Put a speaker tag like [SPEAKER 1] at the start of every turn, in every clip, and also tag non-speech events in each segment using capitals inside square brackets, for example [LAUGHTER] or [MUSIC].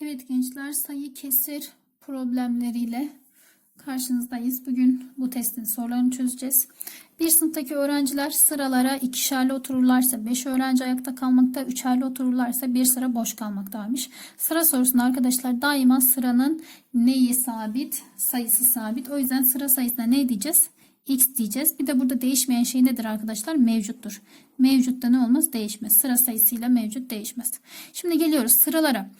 [SPEAKER 1] Evet gençler sayı kesir problemleriyle karşınızdayız. Bugün bu testin sorularını çözeceğiz. Bir sınıftaki öğrenciler sıralara ikişerli otururlarsa 5 öğrenci ayakta kalmakta, üçerli otururlarsa bir sıra boş kalmaktaymış. Sıra sorusunda arkadaşlar daima sıranın neyi sabit? Sayısı sabit. O yüzden sıra sayısına ne diyeceğiz? X diyeceğiz. Bir de burada değişmeyen şey nedir arkadaşlar? Mevcuttur. Mevcutta ne olmaz? Değişmez. Sıra sayısıyla mevcut değişmez. Şimdi geliyoruz sıralara.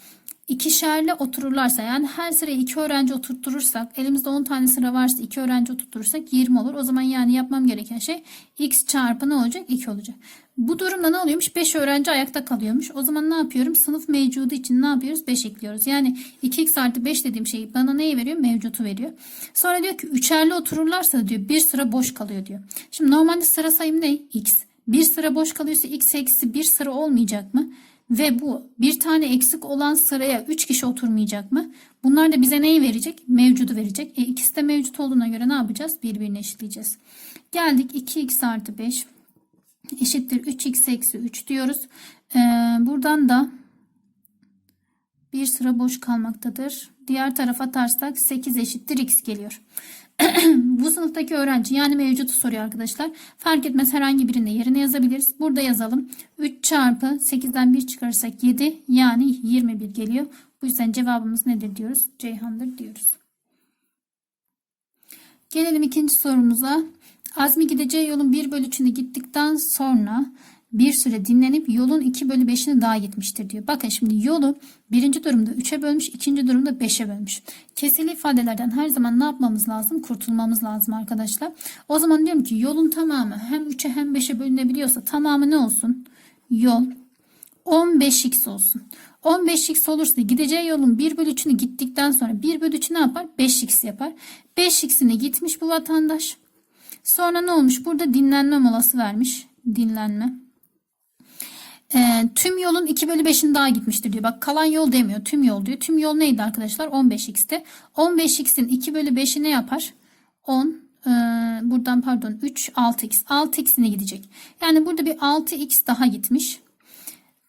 [SPEAKER 1] İkişerli otururlarsa yani her sıraya iki öğrenci oturturursak elimizde 10 tane sıra varsa iki öğrenci oturturursak 20 olur. O zaman yani yapmam gereken şey x çarpı ne olacak? 2 olacak. Bu durumda ne oluyormuş? 5 öğrenci ayakta kalıyormuş. O zaman ne yapıyorum? Sınıf mevcudu için ne yapıyoruz? 5 ekliyoruz. Yani 2x artı 5 dediğim şey bana neyi veriyor? Mevcutu veriyor. Sonra diyor ki üçerli otururlarsa diyor bir sıra boş kalıyor diyor. Şimdi normalde sıra sayım ne? x. Bir sıra boş kalıyorsa x eksi bir sıra olmayacak mı? Ve bu bir tane eksik olan sıraya 3 kişi oturmayacak mı? Bunlar da bize neyi verecek? Mevcudu verecek. E, ikisi de mevcut olduğuna göre ne yapacağız? Birbirine eşitleyeceğiz. Geldik 2x artı 5 eşittir 3x eksi 3 diyoruz. Ee, buradan da bir sıra boş kalmaktadır. Diğer tarafa atarsak 8 eşittir x geliyor. [CLEARS THROAT] Bu sınıftaki öğrenci yani mevcutu soruyor arkadaşlar. Fark etmez herhangi birinde yerine yazabiliriz. Burada yazalım. 3 çarpı 8'den 1 çıkarırsak 7 yani 21 geliyor. Bu yüzden cevabımız nedir diyoruz? Ceyhan'dır diyoruz. Gelelim ikinci sorumuza. Azmi gideceği yolun 1 bölü 3'ünü gittikten sonra bir süre dinlenip yolun 2 bölü 5'ini daha gitmiştir diyor. Bakın şimdi yolu birinci durumda 3'e bölmüş, ikinci durumda 5'e bölmüş. Kesili ifadelerden her zaman ne yapmamız lazım? Kurtulmamız lazım arkadaşlar. O zaman diyorum ki yolun tamamı hem 3'e hem 5'e bölünebiliyorsa tamamı ne olsun? Yol 15x olsun. 15x olursa gideceği yolun 1 bölü 3'ünü gittikten sonra 1 bölü 3 ne yapar? 5x yapar. 5x'ine gitmiş bu vatandaş. Sonra ne olmuş? Burada dinlenme molası vermiş. Dinlenme. E, tüm yolun 2 bölü 5'ini daha gitmiştir diyor. Bak kalan yol demiyor. Tüm yol diyor. Tüm yol neydi arkadaşlar? 15x'te. 15x'in 2 bölü 5'i ne yapar? 10. E, buradan pardon 3 6x. 6x'ine gidecek. Yani burada bir 6x daha gitmiş.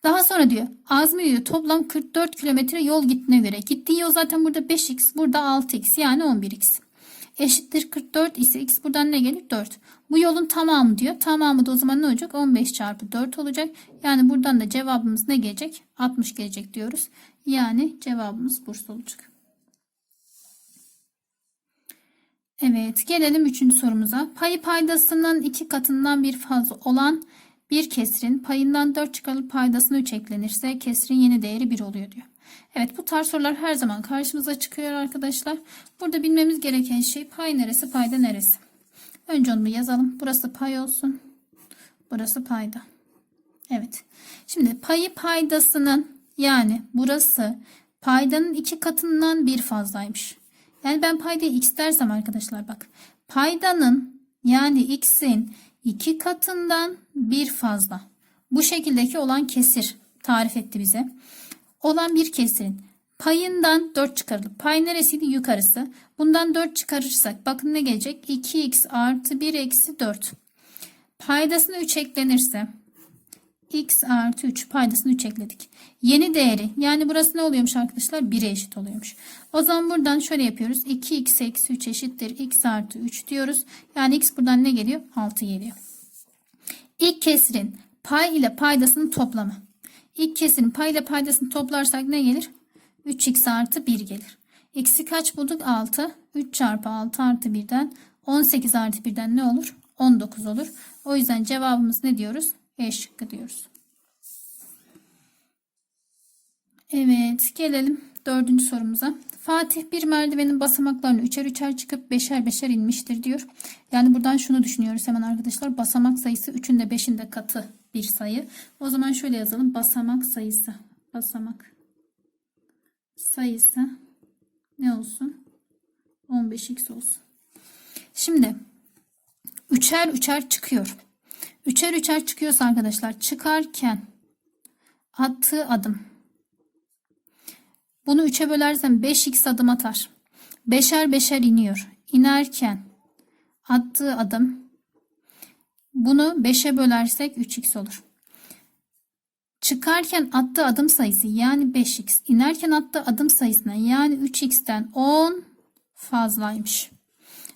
[SPEAKER 1] Daha sonra diyor Azmi diyor toplam 44 kilometre yol gittiğine göre. Gittiği yol zaten burada 5x. Burada 6x yani 11x. Eşittir 44 ise x buradan ne gelir? 4. Bu yolun tamamı diyor. Tamamı da o zaman ne olacak? 15 çarpı 4 olacak. Yani buradan da cevabımız ne gelecek? 60 gelecek diyoruz. Yani cevabımız Bursa olacak. Evet gelelim üçüncü sorumuza. Payı paydasının iki katından bir fazla olan bir kesrin payından 4 çıkarılıp paydasına 3 eklenirse kesrin yeni değeri 1 oluyor diyor. Evet bu tarz sorular her zaman karşımıza çıkıyor arkadaşlar. Burada bilmemiz gereken şey pay neresi payda neresi. Önce onu yazalım. Burası pay olsun. Burası payda. Evet. Şimdi payı paydasının yani burası paydanın iki katından bir fazlaymış. Yani ben paydayı x dersem arkadaşlar bak. Paydanın yani x'in iki katından bir fazla. Bu şekildeki olan kesir tarif etti bize. Olan bir kesirin payından 4 çıkarılıp pay neresiydi? Yukarısı. Bundan 4 çıkarırsak bakın ne gelecek? 2x artı 1 eksi 4. Paydasına 3 eklenirse x artı 3 paydasını 3 ekledik. Yeni değeri yani burası ne oluyormuş arkadaşlar? 1'e eşit oluyormuş. O zaman buradan şöyle yapıyoruz. 2x eksi 3 eşittir x artı 3 diyoruz. Yani x buradan ne geliyor? 6 geliyor. İlk kesirin pay ile paydasının toplamı. İlk kesirin pay ile paydasını toplarsak ne gelir? 3x artı 1 gelir. X'i kaç bulduk? 6. 3 çarpı 6 artı 1'den 18 artı 1'den ne olur? 19 olur. O yüzden cevabımız ne diyoruz? E şıkkı diyoruz. Evet gelelim dördüncü sorumuza. Fatih bir merdivenin basamaklarını üçer üçer çıkıp beşer beşer inmiştir diyor. Yani buradan şunu düşünüyoruz hemen arkadaşlar. Basamak sayısı 3'ün de 5'in de katı bir sayı. O zaman şöyle yazalım. Basamak sayısı. Basamak sayısı ne olsun? 15x olsun. Şimdi üçer üçer çıkıyor. Üçer üçer çıkıyorsa arkadaşlar çıkarken attığı adım. Bunu üçe bölersem 5x adım atar. Beşer beşer iniyor. İnerken attığı adım bunu 5'e bölersek 3x olur. çıkarken attığı adım sayısı yani 5x inerken attığı adım sayısına yani 3x'ten 10 fazlaymış.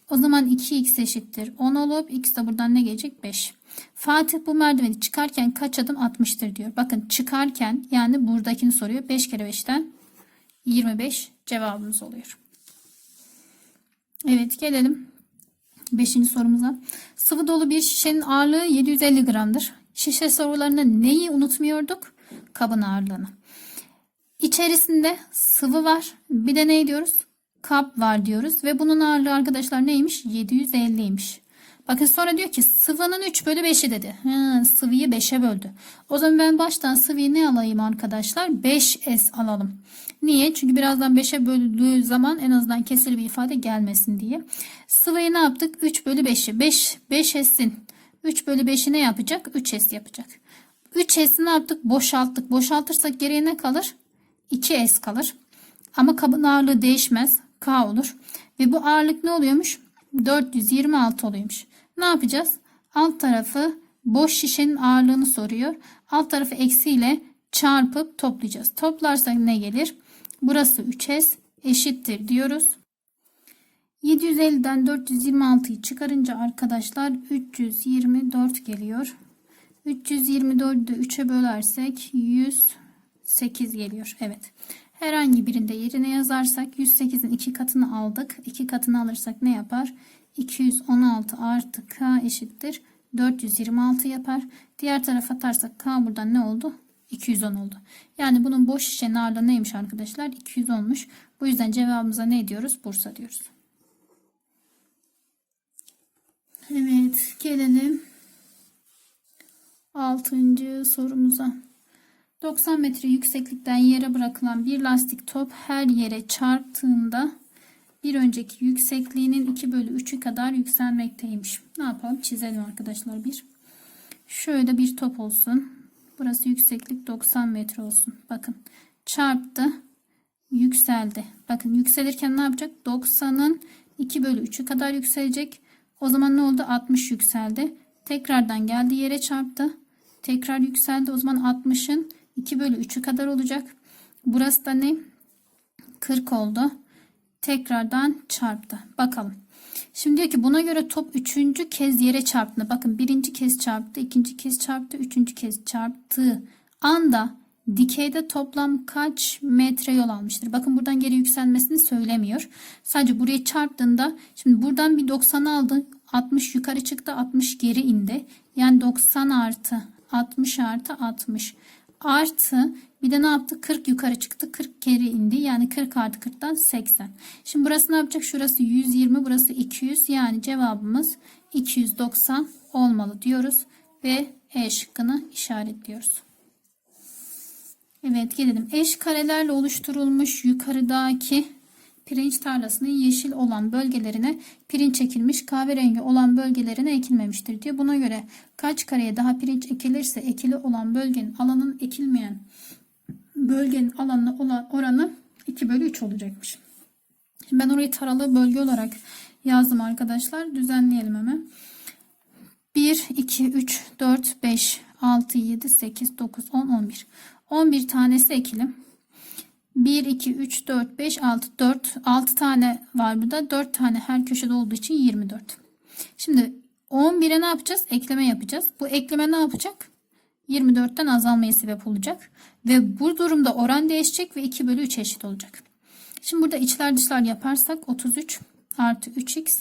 [SPEAKER 1] O zaman 2x eşittir 10 olup x de buradan ne gelecek 5. Fatih bu merdiveni çıkarken kaç adım atmıştır diyor. Bakın çıkarken yani buradakini soruyor. 5 kere 5'ten 25 cevabımız oluyor. Evet gelelim 5. sorumuza. Sıvı dolu bir şişenin ağırlığı 750 gramdır. Şişe sorularında neyi unutmuyorduk? Kabın ağırlığını. İçerisinde sıvı var. Bir de ne diyoruz? Kap var diyoruz. Ve bunun ağırlığı arkadaşlar neymiş? 750'ymiş. Bakın sonra diyor ki sıvının 3 bölü 5'i dedi. Ha, sıvıyı 5'e böldü. O zaman ben baştan sıvıyı ne alayım arkadaşlar? 5S alalım. Niye? Çünkü birazdan 5'e böldüğü zaman en azından kesir bir ifade gelmesin diye. Sıvıyı ne yaptık? 3 bölü 5'i. 5, 5S'in 3 bölü 5'i ne yapacak? 3S yapacak. 3S'i ne yaptık? Boşalttık. Boşaltırsak geriye ne kalır? 2S kalır. Ama kabın ağırlığı değişmez. K olur. Ve bu ağırlık ne oluyormuş? 426 oluyormuş. Ne yapacağız? Alt tarafı boş şişenin ağırlığını soruyor. Alt tarafı eksiyle çarpıp toplayacağız. Toplarsak ne gelir? Burası 3S eşittir diyoruz. 750'den 426'yı çıkarınca arkadaşlar 324 geliyor. 324'ü de 3'e bölersek 108 geliyor. Evet. Herhangi birinde yerine yazarsak 108'in 2 katını aldık. 2 katını alırsak ne yapar? 216 artı k eşittir 426 yapar. Diğer tarafa atarsak k buradan ne oldu? 210 oldu. Yani bunun boş şişenin ağırlığı neymiş arkadaşlar? 210'muş. Bu yüzden cevabımıza ne diyoruz? Bursa diyoruz. Evet gelelim 6. sorumuza. 90 metre yükseklikten yere bırakılan bir lastik top her yere çarptığında bir önceki yüksekliğinin 2 bölü 3'ü kadar yükselmekteymiş. Ne yapalım? Çizelim arkadaşlar bir. Şöyle bir top olsun. Burası yükseklik 90 metre olsun. Bakın çarptı. Yükseldi. Bakın yükselirken ne yapacak? 90'ın 2 bölü 3'ü kadar yükselecek. O zaman ne oldu? 60 yükseldi. Tekrardan geldi yere çarptı. Tekrar yükseldi. O zaman 60'ın 2 bölü 3'ü kadar olacak. Burası da ne? 40 oldu. Tekrardan çarptı. Bakalım. Şimdi diyor ki buna göre top üçüncü kez yere çarptı. Bakın birinci kez çarptı, ikinci kez çarptı, üçüncü kez çarptığı anda dikeyde toplam kaç metre yol almıştır? Bakın buradan geri yükselmesini söylemiyor. Sadece buraya çarptığında şimdi buradan bir 90 aldı. 60 yukarı çıktı, 60 geri indi. Yani 90 artı 60 artı 60 artı bir de ne yaptı? 40 yukarı çıktı. 40 geri indi. Yani 40 artı 40'tan 80. Şimdi burası ne yapacak? Şurası 120. Burası 200. Yani cevabımız 290 olmalı diyoruz. Ve E şıkkını işaretliyoruz. Evet gelelim. Eş karelerle oluşturulmuş yukarıdaki pirinç tarlasının yeşil olan bölgelerine pirinç ekilmiş, kahverengi olan bölgelerine ekilmemiştir diyor. Buna göre kaç kareye daha pirinç ekilirse ekili olan bölgenin alanın ekilmeyen bölgenin alanına olan oranı 2 bölü 3 olacakmış. Şimdi ben orayı taralı bölge olarak yazdım arkadaşlar. Düzenleyelim hemen. 1, 2, 3, 4, 5, 6, 7, 8, 9, 10, 11. 11 tanesi ekilim. 1, 2, 3, 4, 5, 6, 4. 6 tane var burada. 4 tane her köşede olduğu için 24. Şimdi 11'e ne yapacağız? Ekleme yapacağız. Bu ekleme ne yapacak? 24'ten azalmaya sebep olacak. Ve bu durumda oran değişecek ve 2 bölü 3 eşit olacak. Şimdi burada içler dışlar yaparsak 33 artı 3x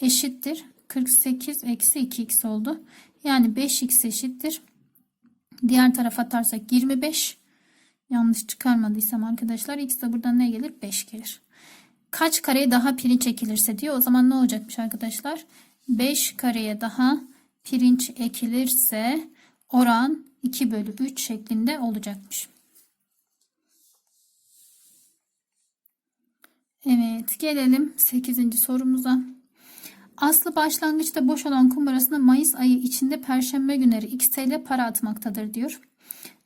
[SPEAKER 1] eşittir. 48 eksi 2x oldu. Yani 5x eşittir. Diğer tarafa atarsak 25. Yanlış çıkarmadıysam arkadaşlar x de buradan ne gelir? 5 gelir. Kaç kareye daha pirinç ekilirse diyor. O zaman ne olacakmış arkadaşlar? 5 kareye daha pirinç ekilirse oran 2 bölü 3 şeklinde olacakmış. Evet gelelim 8. sorumuza. Aslı başlangıçta boş olan kumbarasına Mayıs ayı içinde Perşembe günleri X TL para atmaktadır diyor.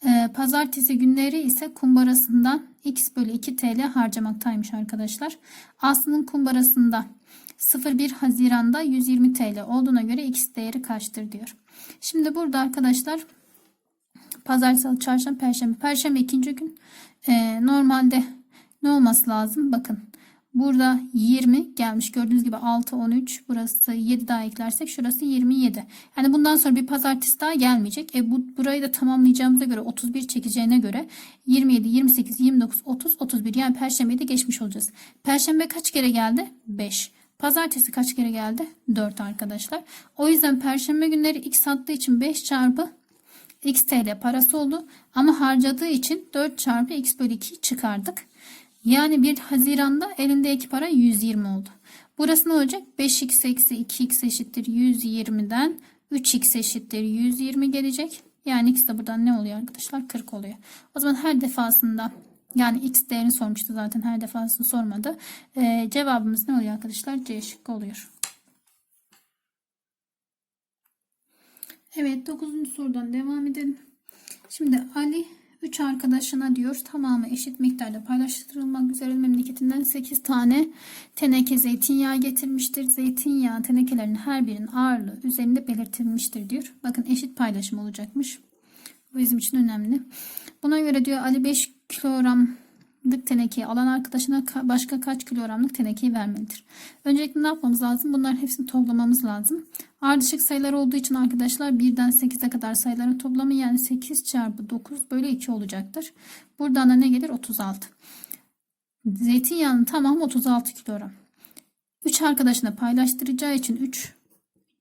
[SPEAKER 1] Ee, pazartesi günleri ise kumbarasından X bölü 2 TL harcamaktaymış arkadaşlar. Aslı'nın kumbarasında 01 Haziran'da 120 TL olduğuna göre X değeri kaçtır diyor. Şimdi burada arkadaşlar Pazar, salı, çarşamba, perşembe. Perşembe ikinci gün. Ee, normalde ne olması lazım? Bakın. Burada 20 gelmiş. Gördüğünüz gibi 6, 13. Burası 7 daha eklersek şurası 27. Yani bundan sonra bir pazartesi daha gelmeyecek. E bu burayı da tamamlayacağımıza göre 31 çekeceğine göre 27, 28, 29, 30, 31. Yani perşembeyi de geçmiş olacağız. Perşembe kaç kere geldi? 5. Pazartesi kaç kere geldi? 4 arkadaşlar. O yüzden perşembe günleri x attığı için 5 çarpı x TL parası oldu. Ama harcadığı için 4 çarpı x bölü 2 çıkardık. Yani 1 Haziran'da elindeki para 120 oldu. Burası ne olacak? 5x eksi 2x eşittir 120'den 3x eşittir 120 gelecek. Yani x de buradan ne oluyor arkadaşlar? 40 oluyor. O zaman her defasında yani x değerini sormuştu zaten her defasında sormadı. Ee, cevabımız ne oluyor arkadaşlar? C şıkkı oluyor. Evet 9. sorudan devam edelim. Şimdi Ali 3 arkadaşına diyor tamamı eşit miktarda paylaştırılmak üzere memleketinden 8 tane teneke zeytinyağı getirmiştir. Zeytinyağı tenekelerinin her birinin ağırlığı üzerinde belirtilmiştir diyor. Bakın eşit paylaşım olacakmış. Bu bizim için önemli. Buna göre diyor Ali 5 kilogramlık tenekeyi alan arkadaşına ka- başka kaç kilogramlık tenekeyi vermelidir. Öncelikle ne yapmamız lazım? Bunların hepsini toplamamız lazım. Ardışık sayılar olduğu için arkadaşlar 1'den 8'e kadar sayıların toplamı yani 8 çarpı 9 bölü 2 olacaktır. Buradan da ne gelir? 36. Zeytinyağının tamamı 36 kilogram. 3 arkadaşına paylaştıracağı için 3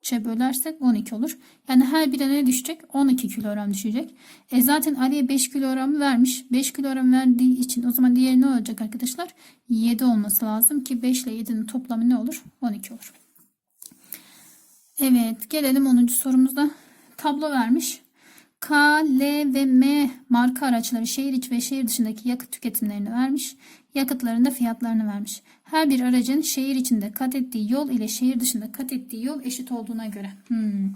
[SPEAKER 1] 3'e bölersek 12 olur. Yani her birine ne düşecek? 12 kilogram düşecek. E zaten Ali'ye 5 kilogram vermiş. 5 kilogram verdiği için o zaman diğeri ne olacak arkadaşlar? 7 olması lazım ki 5 ile 7'nin toplamı ne olur? 12 olur. Evet gelelim 10. sorumuzda. Tablo vermiş. K, L ve M marka araçları şehir içi ve şehir dışındaki yakıt tüketimlerini vermiş. Yakıtların da fiyatlarını vermiş. Her bir aracın şehir içinde kat ettiği yol ile şehir dışında kat ettiği yol eşit olduğuna göre. Hmm.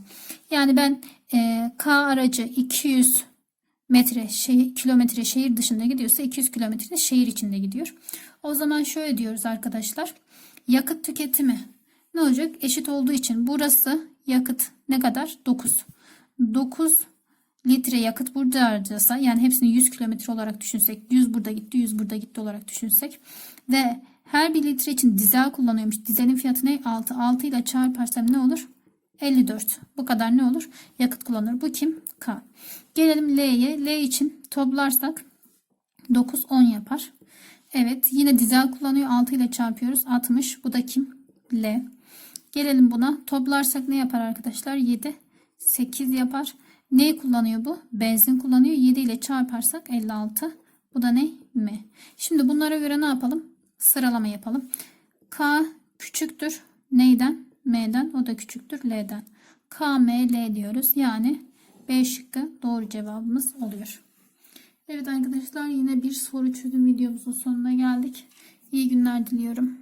[SPEAKER 1] Yani ben e, K aracı 200 metre şehir, kilometre şehir dışında gidiyorsa 200 kilometre şehir içinde gidiyor. O zaman şöyle diyoruz arkadaşlar. Yakıt tüketimi ne olacak? Eşit olduğu için burası yakıt ne kadar? 9. 9 litre yakıt burada harcasa yani hepsini 100 kilometre olarak düşünsek 100 burada gitti 100 burada gitti olarak düşünsek ve her bir litre için dizel kullanıyormuş. Dizelin fiyatı ne? 6. 6 ile çarparsam ne olur? 54. Bu kadar ne olur? Yakıt kullanır. Bu kim? K. Gelelim L'ye. L için toplarsak 9 10 yapar. Evet yine dizel kullanıyor. 6 ile çarpıyoruz. 60. Bu da kim? L. Gelelim buna. Toplarsak ne yapar arkadaşlar? 7. 8 yapar. Ne kullanıyor bu? Benzin kullanıyor. 7 ile çarparsak 56. Bu da ne? M. Şimdi bunlara göre ne yapalım? Sıralama yapalım. K küçüktür. Neyden? M'den. O da küçüktür. L'den. K, M, L diyoruz. Yani B şıkkı doğru cevabımız oluyor. Evet arkadaşlar yine bir soru çözüm videomuzun sonuna geldik. İyi günler diliyorum.